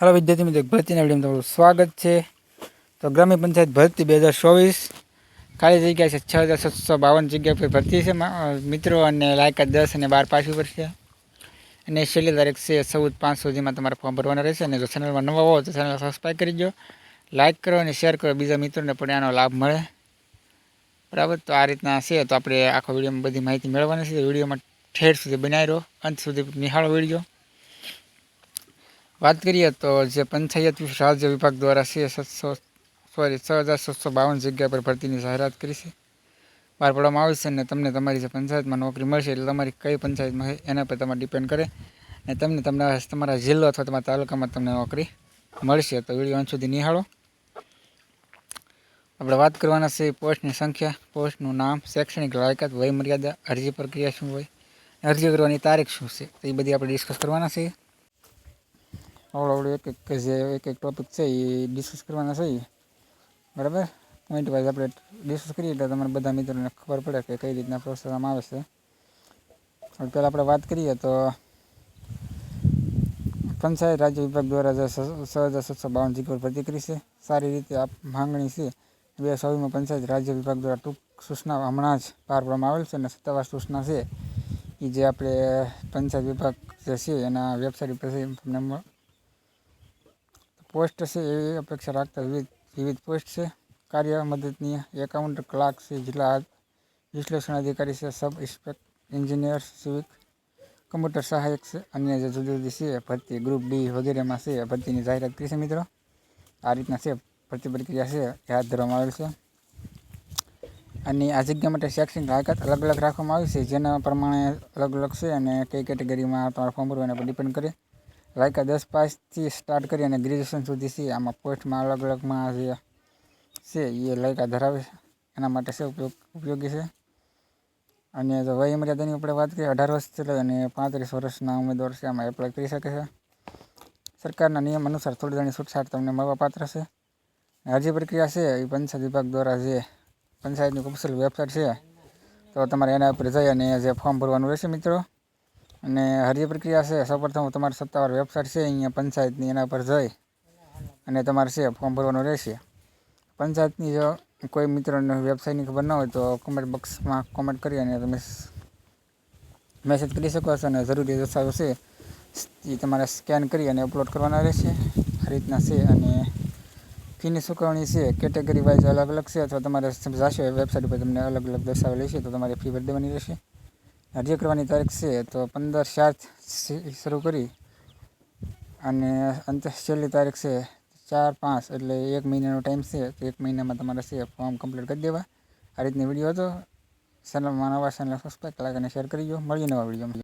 હાલો વિદ્યાર્થી મિત્રો, ભરતીના વિડીયોમાં તમારું સ્વાગત છે. તો ગ્રામ્ય પંચાયત ભરતી બે હજાર ચોવીસ, ખાલી જગ્યા છે છ હજાર સાતસો બાવન જગ્યા પર ભરતી છે. મિત્રો અને લાયકાત દસ અને બાર પાસ છે અને છેલ્લી તારીખ છે ચૌદ પાંચ સુધીમાં તમારે ફોર્મ ભરવાના રહેશે. અને જો ચેનલમાં નવા હો તો ચેનલ સબસ્ક્રાઈબ કરી દો. લાઇક કરો અને શેર કરો. બીજા મિત્રોને પણ આનો લાભ મળે. બરાબર? તો આ રીતના છે. તો આપણે આખો વિડીયોમાં બધી માહિતી મેળવવાની છે. વિડીયોમાં ઠેર સુધી બનાવી રહો. અંત સુધી નિહાળો વીડિયો. વાત કરીએ તો જે પંચાયત રાજ્ય વિભાગ દ્વારા છે સાતસો સોરી છ હજાર સાતસો બાવન જગ્યા પર ભરતીની જાહેરાત કરી છે. બહાર પાડવામાં છે અને તમને તમારી જે પંચાયતમાં નોકરી મળશે એટલે તમારી કઈ પંચાયતમાં છે એના પર તમારે ડિપેન્ડ કરે. અને તમને તમારા તમારા જિલ્લો અથવા તમારા તાલુકામાં તમને નોકરી મળશે. તો વીડિયો અંત સુધી નિહાળો. આપણે વાત કરવાના છે પોસ્ટની સંખ્યા. પોસ્ટનું નામ, શૈક્ષણિક લાયકાત વય મર્યાદા અરજી પ્રક્રિયા શું હોય, અરજી કરવાની તારીખ શું છે, તો એ બધી આપણે ડિસ્કસ કરવાના છે આવડો એક એક જે એક એક ટોપિક છે એ ડિસ્કસ કરવાના છે. બરાબર? પોઈન્ટ વાઇઝ આપણે ડિસ્કસ કરીએ એટલે તમારે બધા મિત્રોને ખબર પડે કે કઈ રીતના પ્રોસેસ આમાં આવે છે. પહેલાં આપણે વાત કરીએ તો પંચાયત રાજ્ય વિભાગ દ્વારા જે છ હજાર સાતસો બાવન જગ્યા પર ભરતી કરી છે. સારી રીતે આ માંગણી છે. બે ચોવીસમાં પંચાયત રાજ્ય વિભાગ દ્વારા ટૂંક સૂચના હમણાં જ પાર પાડવામાં આવેલ છે અને સત્તાવાર સૂચના છે. એ જે આપણે પંચાયત વિભાગ જે છે એના વેબસાઇટ ઉપર તમને પોસ્ટ છે એવી અપેક્ષા રાખતા વિવિધ વિવિધ પોસ્ટ છે. કાર્ય મદદનીય એકાઉન્ટ ક્લાર્ક છે, જિલ્લા વિશ્લેષણ અધિકારી છે, sub inspector engineer, civic, computer સહાયક છે, અન્ય જે જુદી જુદી છે, ભરતી ગ્રુપ ડી વગેરેમાં છે, ભરતીની જાહેરાત કરી છે મિત્રો. આ રીતના છે, ભરતી પ્રક્રિયા છે એ હાથ ધરવામાં આવેલ છે. અને આ જગ્યા માટે શૈક્ષણિક લાયકાત અલગ અલગ રાખવામાં આવી છે, જેના પ્રમાણે અલગ અલગ છે અને કઈ કેટેગરીમાં તમારે ફોર્મ ભરવાના પર ડિપેન્ડ કરે. લાયકાત દસ પાસથી સ્ટાર્ટ કરી અને ગ્રેજ્યુએશન સુધી છે. આમાં પોસ્ટમાં અલગ અલગમાં જે છે એ લાયકા ધરાવે છે. એના માટે છે ઉપયોગ, ઉપયોગી છે. અને જો વય મર્યાદાની આપણે વાત કરીએ, અઢાર વર્ષથી લઈ અને પાંત્રીસ વર્ષના ઉમેદવાર છે, આમાં એપ્લાય કરી શકે છે. સરકારના નિયમ અનુસાર થોડી ઘણી છૂટછાટ તમને મળવાપાત્ર છે. અરજી પ્રક્રિયા છે એ પંચાયત વિભાગ દ્વારા જે પંચાયતની ઓફિશિયલ વેબસાઇટ છે, તો તમારે એના ઉપર જઈ અને જે ફોર્મ ભરવાનું રહેશે મિત્રો. અને અરજી પ્રક્રિયા છે, સૌપ્રથમ તમારી સત્તાવાર વેબસાઇટ છે, અહીંયા પંચાયતની એના પર જઈ અને તમારે છે ફોર્મ ભરવાનું રહેશે. પંચાયતની જો કોઈ મિત્રોને વેબસાઇટની ખબર ન હોય તો કોમેન્ટ બોક્સમાં કોમેન્ટ કરી અને તમે મેસેજ કરી શકો છો અને જરૂરી દસ્તાવેજો છે, એ તમારે સ્કેન કરી અને અપલોડ કરવાના રહેશે. આ રીતના છે અને ફીની ચૂકવણી છે કેટેગરી વાઇઝ અલગ અલગ છે, અથવા તમારે જાશો વેબસાઇટ ઉપર તમને અલગ અલગ દર્શાવેલી છે તો તમારે ફી ભરી દેવાની રહેશે. અરજી કરવાની તારીખ છે તો પંદર ચાર શરૂ કરી અને અંતે છેલ્લી તારીખ છે ચાર પાંચ એટલે એક મહિનાનો ટાઈમ છે તો એક મહિનામાં તમારે છે ફોર્મ કમ્પ્લીટ કરી દેવા. આ રીતની વીડિયો હતો. ચેનલમાં નવા ચેનલ સબસ્ક્રાઈબ લાઈક અને શેર કરી દો મળીએ નવા વિડીયોમાં